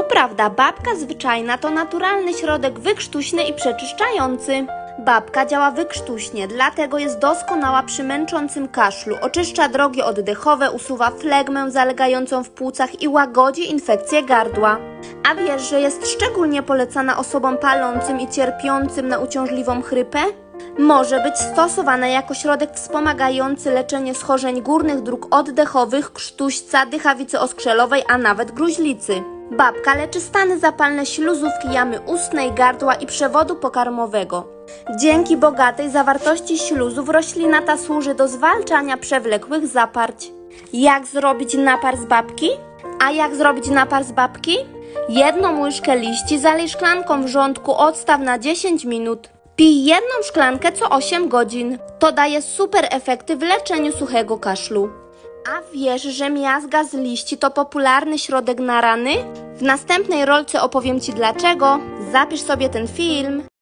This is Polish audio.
To prawda, babka zwyczajna to naturalny środek wykrztuśny i przeczyszczający. Babka działa wykrztuśnie, dlatego jest doskonała przy męczącym kaszlu. Oczyszcza drogi oddechowe, usuwa flegmę zalegającą w płucach i łagodzi infekcję gardła. A wiesz, że jest szczególnie polecana osobom palącym i cierpiącym na uciążliwą chrypę? Może być stosowana jako środek wspomagający leczenie schorzeń górnych dróg oddechowych, krztuśca, dychawicy oskrzelowej, a nawet gruźlicy. Babka leczy stany zapalne śluzówki jamy ustnej, gardła i przewodu pokarmowego. Dzięki bogatej zawartości śluzów roślina ta służy do zwalczania przewlekłych zaparć. Jak zrobić napar z babki? A jak zrobić napar z babki? Jedną łyżkę liści zalej szklanką wrzątku, odstaw na 10 minut. Pij jedną szklankę co 8 godzin. To daje super efekty w leczeniu suchego kaszlu. A wiesz, że miazga z liści to popularny środek na rany? W następnej rolce opowiem Ci dlaczego. Zapisz sobie ten film.